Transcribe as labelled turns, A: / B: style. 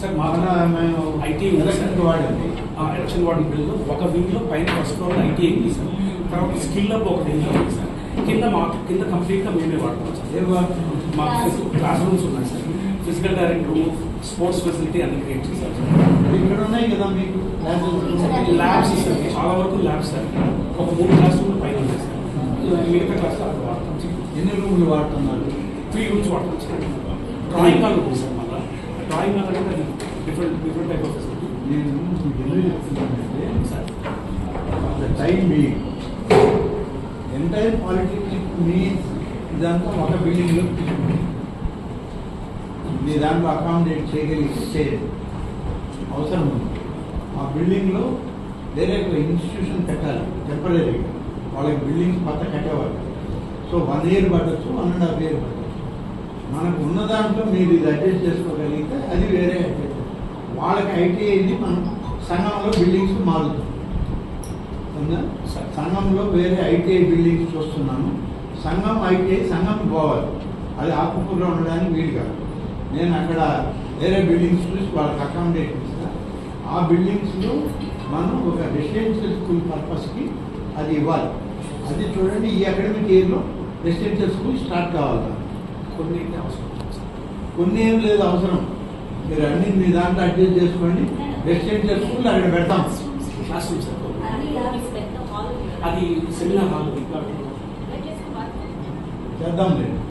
A: Sir మా
B: మన మేము
A: ఐటీ ఉంది
B: ఎలక్ట్రిక్ వాడండి.
A: ఆ ఎలక్షన్ వార్డు బిల్లు ఒక వింగ్లో పైన ఫస్ట్ ఫ్లోర్ ఐటీ ఉంది సార్. తర్వాత స్కిల్ అప్ ఒక వింగ్ ఉంది సార్. కింద మా కింద కంప్లీట్గా మేమే వాడతాం సార్? మా క్లాస్ రూమ్స్ ఉన్నాయి sir. Physical direct room sports facility అన్ని క్రియేట్ చేశారు
B: ఇక్కడ ఉన్నాయి కదా మీకు?
A: ల్యాబ్స్ సార్ చాలా వరకు ల్యాబ్స్ సార్. ఒక మూడు క్లాస్ రూమ్ పైన ఉన్నాయి సార్. మిగతా క్లాస్ అక్కడ వాడతాం
B: ఎన్ని రూములు వాడుతున్నారు?
A: త్రీ రూమ్స్ వాడతాం సార్. డ్రాయింగ్ హాల్ ఉంది సార్. డ్రాయింగ్ అనేది అది డిఫరెంట్ డిఫరెంట్ టైప్ ఆఫ్
B: నేను మీకు ఎందుకు చెప్తున్నానంటే the time be entire polytechnic means ఇదంతా ఒక బిల్డింగ్లో మీ దాంట్లో అకామిడేట్ చేయగలిగితే అవసరం ఉంది ఆ బిల్డింగ్లో వేరే ఒక ఇన్స్టిట్యూషన్ పెట్టాలి టెంపరీగా వాళ్ళకి బిల్డింగ్ కొత్త కట్టేవాళ్ళు సో వన్ ఇయర్ పట్టచ్చు వన్ అండ్ హాఫ్ ఇయర్ పట్టచ్చు మనకు ఉన్న దాంట్లో మీరు ఇది అడ్జస్ట్ చేసుకోగలిగితే అది వేరే adjust. వాళ్ళకి ఐటీఐది మనం సంఘంలో బిల్డింగ్స్ మారుతాం ఉందా?
A: సరే.
B: సంఘంలో వేరే ఐటీఐ బిల్డింగ్స్ చూస్తున్నాను సంఘం ఐటీఐ సంఘం పోవాలి అది ఆకుకూరలో ఉండడానికి వీలు కాదు. నేను అక్కడ వేరే బిల్డింగ్స్ చూసి వాళ్ళకి అకామిడేషన్ ఇస్తాను ఆ బిల్డింగ్స్లో మనం ఒక రెసిడెన్షియల్ స్కూల్ పర్పస్కి అది ఇవ్వాలి. అది చూడండి ఈ అకాడమిక్ ఇయర్లో రెసిడెన్షియల్ స్కూల్ స్టార్ట్ కావాలి.
A: కొన్ని అయితే అవసరం.
B: కొన్ని ఏం లేదు అవసరం. మీరు అన్ని మీ దాంట్లో అడ్జస్ట్ చేసుకోండి. రెసిడెన్షియల్ స్కూల్ అక్కడ పెడతాం.
A: క్లాస్ రూమ్ సార్
C: అది
A: సెమినార్ హాల్.
B: చేద్దాం లేదు